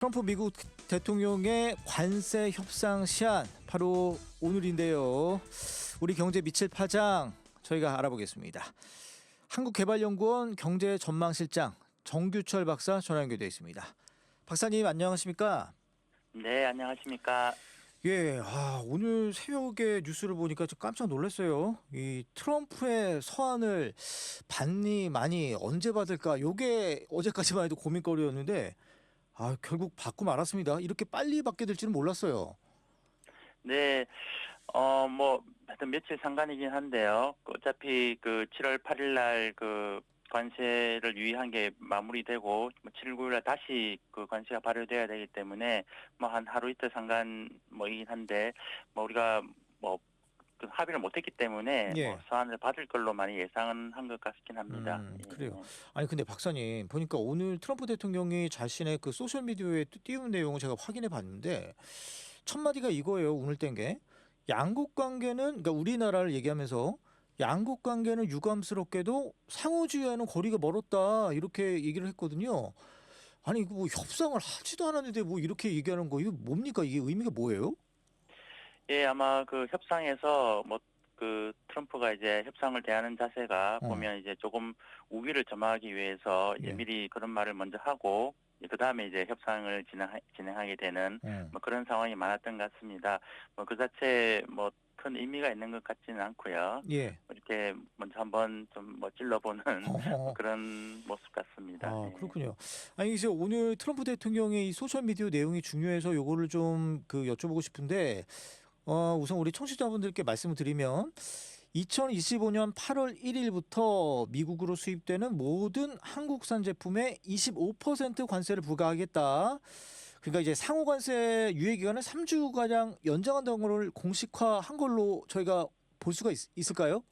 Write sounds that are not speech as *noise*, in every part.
트럼프 미국 대통령의 관세 협상 시한 바로 오늘인데요. 우리 경제 미칠 파장 저희가 알아보겠습니다. 한국개발연구원 경제전망실장 정규철 박사 전화 연결되어 있습니다. 박사님 안녕하십니까? 네, 안녕하십니까. 예, 아, 오늘 새벽에 뉴스를 보니까 좀 깜짝 놀랐어요. 이 트럼프의 서한을 받니 많이 언제 받을까? 요게 어제까지만 해도 고민거리였는데 아, 결국 받고 말았습니다. 이렇게 빨리 받게 될 줄은 몰랐어요. 네, 어, 뭐, 하여튼 며칠 상관이긴 한데요. 그 어차피 그 7월 8일 날 그 관세를 유의한 게 마무리되고, 뭐 7월 9일 날 다시 그 관세가 발효돼야 되기 때문에, 뭐 한 하루 이틀 상관 뭐이긴 한데, 뭐 우리가 뭐, 그 합의를 못했기 때문에 예. 뭐 서한을 받을 걸로 많이 예상은 한 것 같긴 합니다. 음, 예. 그래요. 아니 근데 박사님 보니까 오늘 트럼프 대통령이 자신의 그 소셜 미디어에 띄운 내용을 제가 확인해 봤는데 첫 마디가 이거예요. 오늘 뗀 게 양국 관계는 그러니까 우리나라를 얘기하면서 양국 관계는 유감스럽게도 상호주의와는 거리가 멀었다 이렇게 얘기를 했거든요. 아니 뭐 협상을 하지도 않았는데 뭐 이렇게 얘기하는 거 이거 뭡니까 이게 의미가 뭐예요? 예, 아마 그 협상에서 뭐 그 트럼프가 이제 협상을 대하는 자세가 어. 보면 이제 조금 우위를 점하기 위해서 예. 미리 그런 말을 먼저 하고 그 다음에 이제 협상을 진행 진행하게 되는 음. 뭐 그런 상황이 많았던 것 같습니다. 뭐 그 자체 뭐 큰 의미가 있는 것 같지는 않고요. 예. 이렇게 먼저 한번 좀 뭐 찔러보는 *laughs* 어허. *laughs* 그런 모습 같습니다. 아 예. 그렇군요. 아니 이제 오늘 트럼프 대통령의 이 소셜 미디어 내용이 중요해서 요거를 좀 그 여쭤보고 싶은데 어 우선 우리 청취자분들께 말씀을 드리면 2025년 8월 1일부터 미국으로 수입되는 모든 한국산 제품에 25% 관세를 부과하겠다. 그러니까 이제 상호 관세 유예 기간을 3주 가량 연장한다는 걸 공식화한 걸로 저희가 볼 수가 있, 있을까요?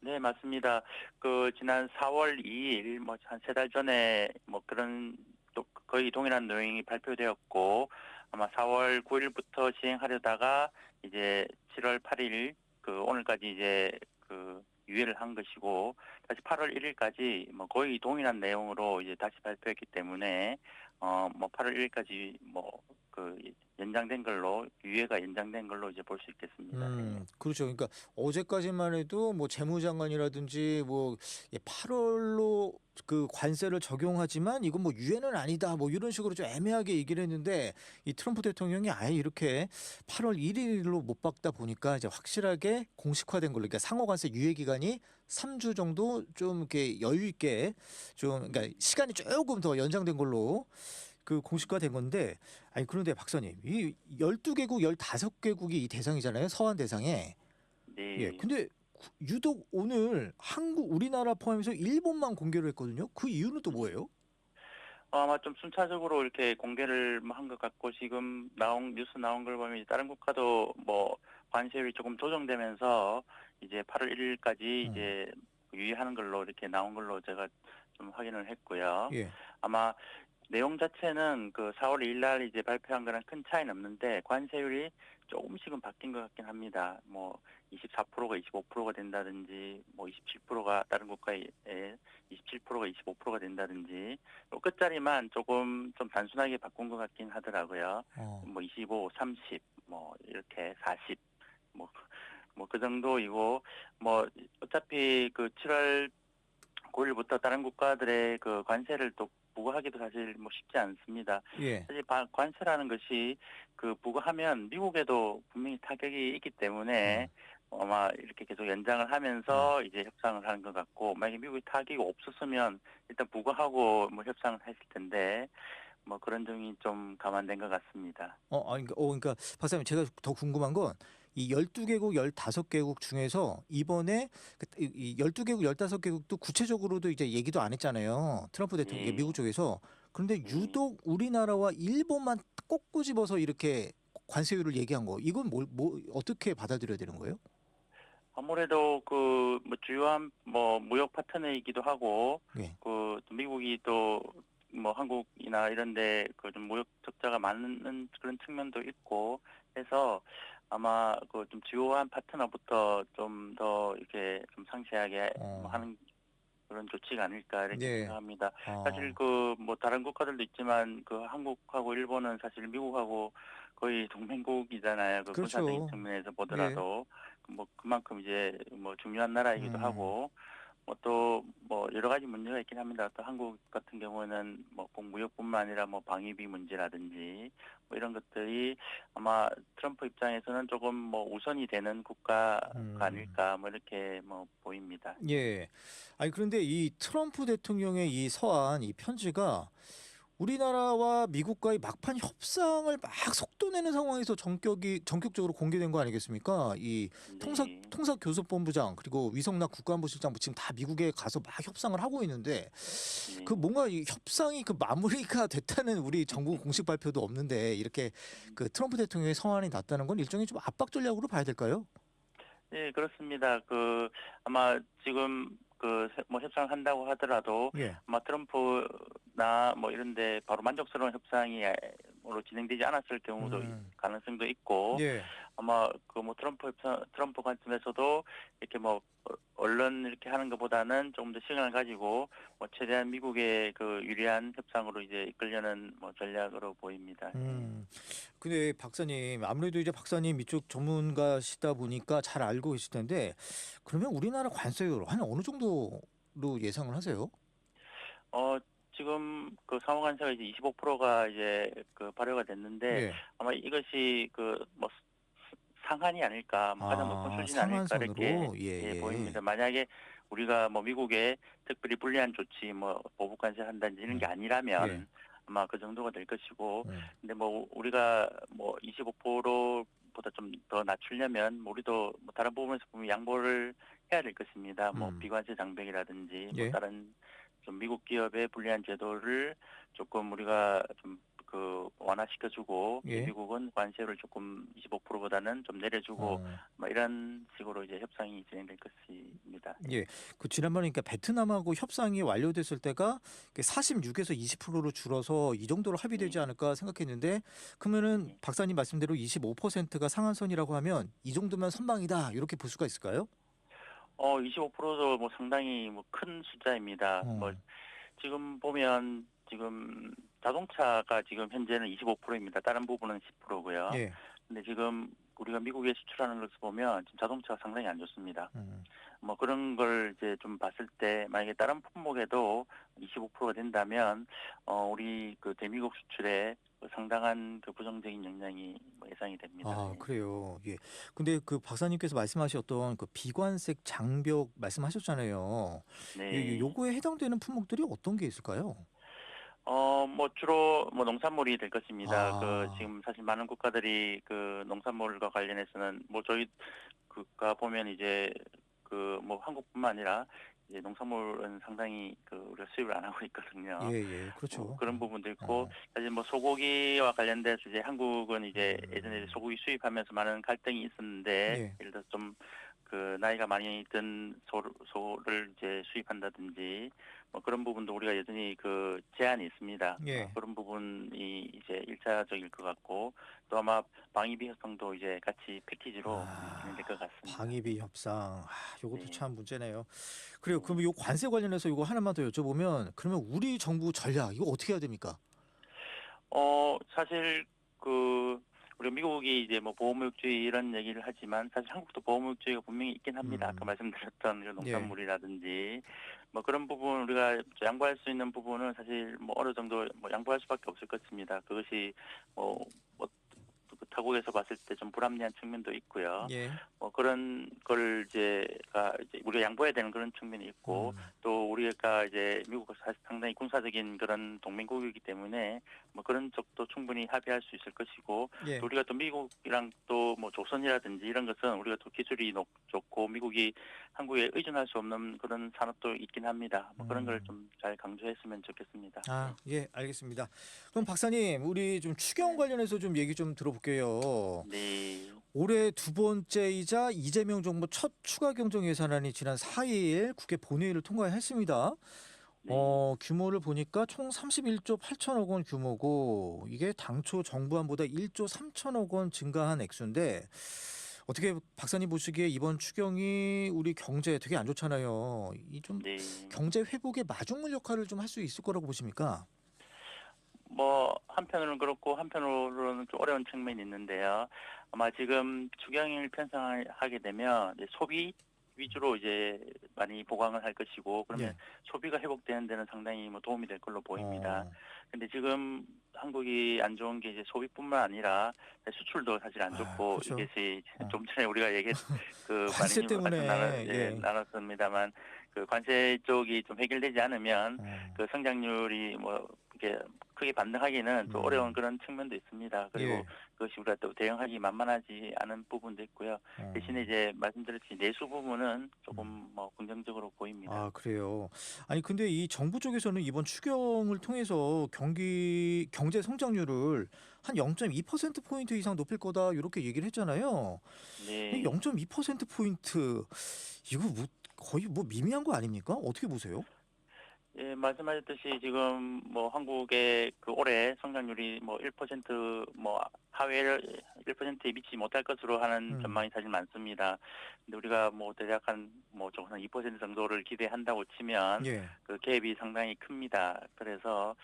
네, 맞습니다. 그 지난 4월 2일 뭐 한 세 달 전에 뭐 그런 또 거의 동일한 내용이 발표되었고 아마 4월 9일부터 시행하려다가 이제 7월 8일 그 오늘까지 이제 그 유예를 한 것이고 다시 8월 1일까지 뭐 거의 동일한 내용으로 이제 다시 발표했기 때문에 어 뭐 8월 1일까지 뭐 그 연장된 걸로 유예가 연장된 걸로 이제 볼 수 있겠습니다. 음, 그렇죠. 그러니까 어제까지만 해도 뭐 재무장관이라든지 뭐 8월로 그 관세를 적용하지만 이건 뭐 유예는 아니다. 뭐 이런 식으로 좀 애매하게 얘기를 했는데 이 트럼프 대통령이 아예 이렇게 8월 1일로 못 박다 보니까 이제 확실하게 공식화된 걸로 그러니까 상호 관세 유예 기간이 3주 정도 좀 이렇게 여유 있게 좀 그러니까 시간이 조금 더 연장된 걸로 그 공식화된 건데 아니 그런데 박사님 이 12개국 15개국이 이 대상이잖아요. 서한 대상에. 네. 예. 근데 구- 유독 오늘 한국 우리나라 포함해서 일본만 공개를 했거든요. 그 이유는 또 뭐예요? 어, 아마 좀 순차적으로 이렇게 공개를 뭐한것 같고 지금 나온 뉴스 나온 걸 보면 다른 국가도 뭐 관세율이 조금 조정되면서 이제 8월 1일까지 음. 이제 유의하는 걸로 이렇게 나온 걸로 제가 좀 확인을 했고요. 예. 아마 내용 자체는 그 4월 2일 날 이제 발표한 거랑 큰 차이는 없는데 관세율이 조금씩은 바뀐 것 같긴 합니다. 뭐 24%가 25%가 된다든지 뭐 27%가 다른 국가에 27%가 25%가 된다든지 요 끝자리만 조금 좀 단순하게 바꾼 것 같긴 하더라고요. 어. 뭐 25, 30, 뭐 이렇게 40, 뭐 뭐 그 정도이고 뭐 어차피 그 7월 9일부터 다른 국가들의 그 관세를 또 부과하기도 사실 뭐 쉽지 않습니다. 예. 사실 바- 관세라는 것이 그 부과하면 미국에도 분명히 타격이 있기 때문에 아마 이렇게 계속 연장을 하면서 이제 협상을 하는 것 같고 만약에 미국이 타격이 없었으면 일단 부과하고 뭐 협상을 했을 텐데 뭐 그런 점이 좀 감안된 것 같습니다. 어, 아니, 그러니까, 어, 그러니까 박사님 제가 더 궁금한 건 이 12개국, 15개국 중에서 이번에 그, 이- 이 12개국, 15개국도 구체적으로도 이제 얘기도 안 했잖아요. 트럼프 대통령이 예. 미국 쪽에서. 그런데 유독 우리나라와 일본만 꼭 꼬집어서 이렇게 관세율을 얘기한 거. 이건 뭘, 뭐 어떻게 받아들여야 되는 거예요? 아무래도 그 뭐 주요한 뭐 무역 파트너이기도 하고 예. 그 미국이 또 뭐 한국이나 이런데 그 좀 무역 적자가 많은 그런 측면도 있고 해서 아마 그 좀 주요한 파트너부터 좀 더 이렇게 좀 상세하게 어. 뭐 하는 그런 조치가 아닐까 이렇게 네. 생각합니다. 어. 사실 그 뭐 다른 국가들도 있지만 그 한국하고 일본은 사실 미국하고 거의 동맹국이잖아요. 그 그렇죠. 군사적인 측면에서 보더라도 뭐 그만큼 이제 뭐 중요한 나라이기도 음. 하고 뭐 또 뭐 여러 가지 문제가 있긴 합니다. 또 한국 같은 경우는 뭐 무역뿐만 아니라 뭐 방위비 문제라든지 뭐 이런 것들이 아마 트럼프 입장에서는 조금 뭐 우선이 되는 국가가 음. 아닐까 뭐 이렇게 뭐 보입니다. 예. 아니 그런데 이 트럼프 대통령의 이 서한 이 편지가 우리나라와 미국과의 막판 협상을 막 속도내는 상황에서 전격이 전격적으로 공개된 거 아니겠습니까? 이 통사 네. 통사 교섭본부장 그리고 위성락 국가안보실장 뭐 지금 다 미국에 가서 막 협상을 하고 있는데 네. 그 뭔가 이 협상이 그 마무리가 *laughs* 됐다는 우리 정부 공식 발표도 없는데 이렇게 그 트럼프 대통령의 서한이 났다는 건 일종의 좀 압박 전략으로 봐야 될까요? 네, 그렇습니다. 그 아마 지금 그 뭐 협상을 한다고 하더라도 예. 아마 트럼프나 뭐 이런데 바로 만족스러운 협상이 로 진행되지 않았을 경우도 음. 가능성도 있고 예. 아마 그 뭐 트럼프 트럼프 관점에서도 이렇게 뭐 어, 언론 이렇게 하는 것보다는 조금 더 시간을 가지고 뭐 최대한 미국의 그 유리한 협상으로 이제 이끌려는 뭐 전략으로 보입니다. 음. 근데 박사님 아무래도 이제 박사님 이쪽 전문가시다 보니까 잘 알고 계실 텐데 그러면 우리나라 관세율 한 어느 정도로 예상을 하세요? 어 지금 그 상호관세가 이제 25%가 이제 그 발효가 됐는데 예. 아마 이것이 그뭐 상한이 아닐까, 뭐 가장 높은 아, 수준이 아닐까 이렇게 예, 예, 예. 보입니다. 만약에 우리가 뭐 미국에 특별히 불리한 조치, 뭐 보복 관세 한다든지 이런 게 음. 아니라면 예. 아마 그 정도가 될 것이고, 음. 근데 뭐 우리가 뭐 25%보다 좀 더 낮추려면 뭐 우리도 뭐 다른 부분에서 보면 양보를 해야 될 것입니다. 뭐 음. 비관세 장벽이라든지 예. 뭐 다른 좀 미국 기업의 불리한 제도를 조금 우리가 좀 그 완화시켜주고 예. 미국은 관세를 조금 25%보다는 좀 내려주고 어. 뭐 이런 식으로 이제 협상이 진행될 것입니다. 예. 그 지난번에 그러니까 베트남하고 협상이 완료됐을 때가 46에서 20%로 줄어서 이 정도로 합의되지 네. 않을까 생각했는데 그러면은 네. 박사님 말씀대로 25%가 상한선이라고 하면 이 정도면 선방이다 이렇게 볼 수가 있을까요? 어, 25%도 뭐 상당히 뭐 큰 숫자입니다. 어. 뭐 지금 보면 지금 자동차가 지금 현재는 25%입니다. 다른 부분은 10%고요. 예. 근데 지금 우리가 미국에 수출하는 것을 보면 지금 자동차가 상당히 안 좋습니다. 음. 뭐 그런 걸 이제 좀 봤을 때 만약에 다른 품목에도 25%가 된다면 어 우리 그 대미국 수출에 그 상당한 그 부정적인 영향이 뭐 예상이 됩니다. 아, 예. 그래요. 예. 근데 그 박사님께서 말씀하셨던 그 비관색 장벽 말씀하셨잖아요. 네. 예, 예, 요거에 해당되는 품목들이 어떤 게 있을까요? 어, 뭐 주로 뭐 농산물이 될 것입니다. 아. 그 지금 사실 많은 국가들이 그 농산물과 관련해서는 뭐 저희 국가 보면 이제 그 뭐 한국뿐만 아니라 이제 농산물은 상당히 그 우리가 수입을 안 하고 있거든요. 예, 예. 그렇죠. 뭐 그런 부분도 있고 어. 사실 뭐 소고기와 관련돼서 이제 한국은 이제 음. 예전에 소고기 수입하면서 많은 갈등이 있었는데 예. 예를 들어서 좀그 나이가 많이 든 소를 이제 수입한다든지 뭐 그런 부분도 우리가 여전히 그 제한이 있습니다. 예. 어, 그런 부분이 이제 일차적일 것 같고 또 아마 방위비 협상도 이제 같이 패키지로 아, 진행될 것 같습니다. 방위비 협상. 아, 요것도 네. 참 문제네요. 그래요. 그러면 요 관세 관련해서 이거 하나만 더 여쭤보면 그러면 우리 정부 전략 이거 어떻게 해야 됩니까? 어 사실 그 우리 미국이 이제 뭐 보호무역주의 이런 얘기를 하지만 사실 한국도 보호무역주의가 분명히 있긴 합니다. 음. 아까 말씀드렸던. 농산물이라든지 뭐 그런 부분 우리가 양보할 수 있는 부분은 사실 뭐 어느 정도 뭐 양보할 수밖에 없을 것입니다. 그것이 뭐, 뭐 타국에서 봤을 때 좀 불합리한 측면도 있고요. 예. 뭐 그런 걸 이제가 이제 우리가 양보해야 되는 그런 측면이 있고 음. 또 우리가 이제 미국과 사실 상당히 군사적인 그런 동맹국이기 때문에 뭐 그런 쪽도 충분히 합의할 수 있을 것이고 예. 또 우리가 또 미국이랑 또 뭐 조선이라든지 이런 것은 우리가 또 기술이 높, 좋고 미국이 한국에 의존할 수 없는 그런 산업도 있긴 합니다. 뭐 그런 음. 걸좀 잘 강조했으면 좋겠습니다. 아, 예, 알겠습니다. 그럼 박사님, 우리 좀 추경 네. 관련해서 좀 얘기 좀 들어볼게요. 네. 올해 두 번째이자 이재명 정부 첫 추가 경정 예산안이 지난 4일 국회 본회의를 통과했습니다. 네. 어, 규모를 보니까 총 31조 8천억 원 규모고 이게 당초 정부안보다 1조 3천억 원 증가한 액수인데 어떻게 박사님 보시기에 이번 추경이 우리 경제에 되게 안 좋잖아요. 이 좀 네. 경제 회복의 마중물 역할을 좀 할 수 있을 거라고 보십니까? 뭐 한편으로는 그렇고 한편으로는 좀 어려운 측면이 있는데요. 아마 지금 추경을 편성하게 되면 소비 위주로 이제 많이 보강을 할 것이고 그러면 예. 소비가 회복되는 데는 상당히 뭐 도움이 될 걸로 보입니다. 어. 근데 지금 한국이 안 좋은 게 이제 소비뿐만 아니라 수출도 사실 안 아, 좋고 그렇죠. 이것이 어. *laughs* 좀 전에 우리가 얘기했 그 *laughs* 관세 때문에, 나눴, 예, 예. 나눴습니다만 그 관세 쪽이 좀 해결되지 않으면 어. 그 성장률이 뭐 이렇게 크게 반등하기는 좀 음. 어려운 그런 측면도 있습니다. 그리고 예. 그것이 우리가 또 대응하기 만만하지 않은 부분도 있고요. 어. 대신에 이제 말씀드렸듯이 내수 부분은 조금 뭐 긍정적으로 보입니다. 아 그래요. 아니 근데 이 정부 쪽에서는 이번 추경을 통해서 경기 경제 성장률을 한 0.2% 포인트 이상 높일 거다 이렇게 얘기를 했잖아요. 네. 0.2% 포인트 이거 뭐 거의 뭐 미미한 거 아닙니까? 어떻게 보세요? 예, 말씀하셨듯이 지금 뭐 한국의 그 올해 성장률이 뭐 1%뭐 하회를 1%에 미치지 못할 것으로 하는 음. 전망이 사실 많습니다. 근데 우리가 뭐 대략 한뭐 조금 한2% 정도를 기대한다고 치면 예. 그 갭이 상당히 큽니다. 그래서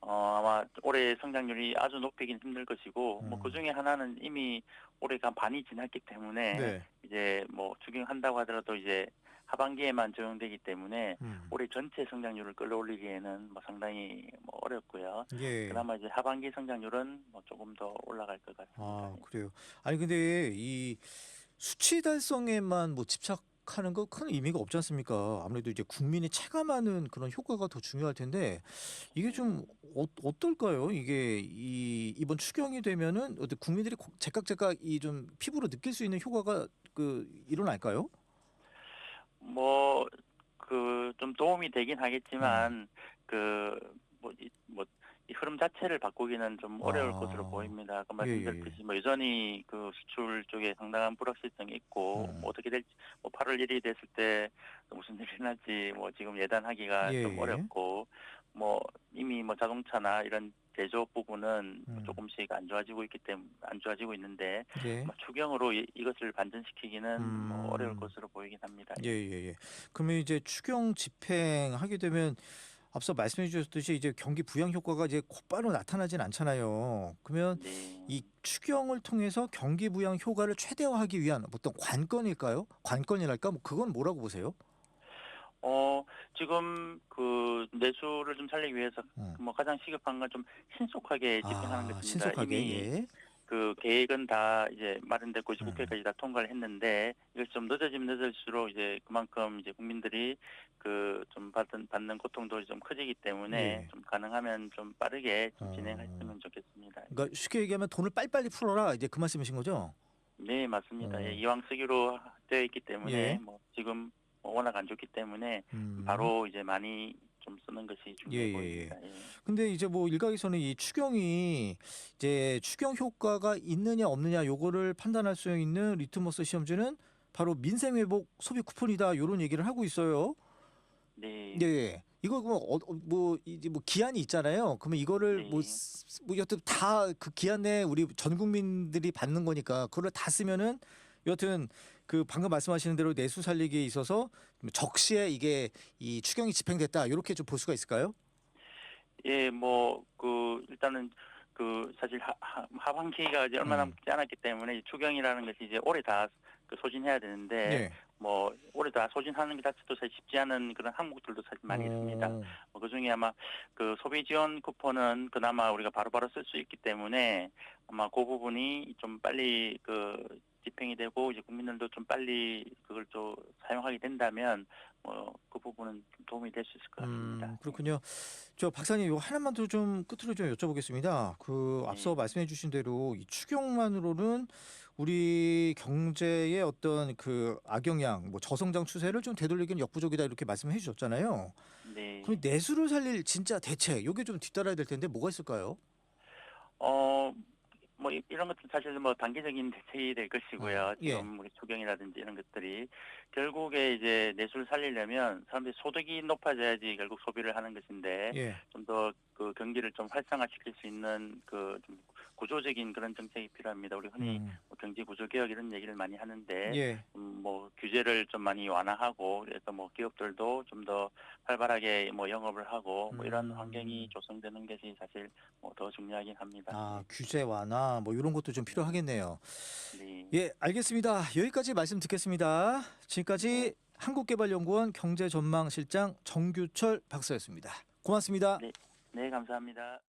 어 아마 올해 성장률이 아주 높이긴 힘들 것이고 뭐 음. 그 중에 하나는 이미 올해가 반이 지났기 때문에 네. 이제 뭐 추경한다고 하더라도 이제 하반기에만 적용되기 때문에 음. 올해 전체 성장률을 끌어올리기에는 뭐 상당히 뭐 어렵고요. 예. 그나마 이제 하반기 성장률은 뭐 조금 더 올라갈 것 같습니다. 아 그래요. 아니 근데 이 수치 달성에만 뭐 집착 하는 거 큰 의미가 없지 않습니까? 아무래도 이제 국민이 체감하는 그런 효과가 더 중요할 텐데 이게 좀 어, 어떨까요? 이게 이 이번 추경이 되면은 어때 국민들이 고- 제깍제깍 이 좀 피부로 느낄 수 있는 효과가 그 일어날까요? 뭐 그 좀 도움이 되긴 음. 하겠지만 그뭐이뭐 이 흐름 자체를 바꾸기는 좀 어려울 아. 것으로 보입니다. 아까 예, 예, 말씀드렸듯이 뭐 여전히 그 수출 쪽에 상당한 불확실성이 있고 음. 뭐 어떻게 될지 뭐 8월 1일이 됐을 때 무슨 일이 날지 뭐 지금 예단하기가 예, 좀 예. 어렵고 뭐 이미 뭐 자동차나 이런 제조 부분은 음. 조금씩 안 좋아지고 있기 때문에 안 좋아지고 있는데 예. 뭐 추경으로 이, 이것을 반전시키기는 뭐 음. 어려울 것으로 보이긴 합니다. 예, 예, 예. 그러면 이제 추경 집행하게 되면 앞서 말씀해 주셨듯이 이제 경기 부양 효과가 이제 곧바로 나타나진 않잖아요. 그러면 네. 이 추경을 통해서 경기 부양 효과를 최대화하기 위한 어떤 관건일까요? 관건이랄까? 뭐 그건 뭐라고 보세요? 어 지금 그 내수를 좀 살리기 위해서 음. 뭐 가장 시급한 건 좀 신속하게 집행하는 아, 것입니다. 신속하게 이미 예. 그 계획은 다 이제 마련됐고 이제 음. 국회까지 다 통과를 했는데 이걸 좀 늦어지면 늦어질수록 이제 그만큼 이제 국민들이 그 좀 받은 받는 고통도 좀 커지기 때문에 예. 좀 가능하면 좀 빠르게 좀 어. 진행했으면 좋겠습니다. 그러니까 쉽게 얘기하면 돈을 빨리빨리 풀어라 이제 그 말씀이신 거죠? 네 맞습니다. 어. 예, 이왕 쓰기로 되어 있기 때문에 예. 뭐 지금 뭐 워낙 안 좋기 때문에 음. 바로 이제 많이 좀 쓰는 것이 중요해 예, 예, 보입니다. 예. 근데 이제 뭐 일각에서는 이 추경이 이제 추경 효과가 있느냐 없느냐 요거를 판단할 수 있는 리트머스 시험지는 바로 민생 회복 소비 쿠폰이다 요런 얘기를 하고 있어요. 네. 예. 예. 이거 뭐, 어, 어, 뭐 이제 뭐 기한이 있잖아요. 그러면 이거를 뭐, 네. 쓰- 뭐 여튼 다 그 기한 내에 우리 전 국민들이 받는 거니까 그걸 다 쓰면은 여튼 그 방금 말씀하시는 대로 내수 살리기에 있어서 적시에 이게 이 추경이 집행됐다 이렇게 좀 볼 수가 있을까요? 예, 뭐 그 일단은 그 사실 하, 하, 하반기가 이제 얼마 음. 남지 않았기 때문에 이 추경이라는 것이 이제 올해 다 그 소진해야 되는데 네. 뭐 올해 다 소진하는 게 자체도 사실 쉽지 않은 그런 항목들도 사실 많이 있습니다. 어, 뭐 그중에 아마 그 소비 지원 쿠폰은 그나마 우리가 바로바로 쓸 수 있기 때문에 아마 그 부분이 좀 빨리 그 집행이 되고 이제 국민들도 좀 빨리 그걸 좀 사용하게 된다면 뭐 그 부분은 좀 도움이 될 수 있을 것 같습니다. 음, 그렇군요. 저 박사님 요 하나만 더 좀 끝으로 좀 여쭤보겠습니다. 그 앞서 네. 말씀해주신 대로 이 추경만으로는 우리 경제의 어떤 그 악영향, 뭐 저성장 추세를 좀 되돌리기는 역부족이다 이렇게 말씀해 주셨잖아요. 네. 그럼 내수를 살릴 진짜 대책, 요게 좀 뒤따라야 될 텐데 뭐가 있을까요? 어, 뭐 이- 이런 것은 사실 뭐 단기적인 대책이 될 것이고요. 예. 지금 우리 추경이라든지 이런 것들이 결국에 이제 내수를 살리려면 사람들이 소득이 높아져야지 결국 소비를 하는 것인데 예. 좀더 그 경기를 좀 활성화시킬 수 있는 그 좀 구조적인 그런 정책이 필요합니다. 우리 흔히 음. 뭐 경제 구조 개혁 이런 얘기를 많이 하는데 예. 음, 뭐 규제를 좀 많이 완화하고 그래서 뭐 기업들도 좀 더 활발하게 뭐 영업을 하고 뭐 이런 음. 환경이 조성되는 것이 사실 뭐 더 중요하긴 합니다. 아 규제 완화 뭐 이런 것도 좀 필요하겠네요. 네. 예, 알겠습니다. 여기까지 말씀 듣겠습니다. 지금까지 한국개발연구원 경제전망실장 정규철 박사였습니다. 고맙습니다. 네. 네, 감사합니다.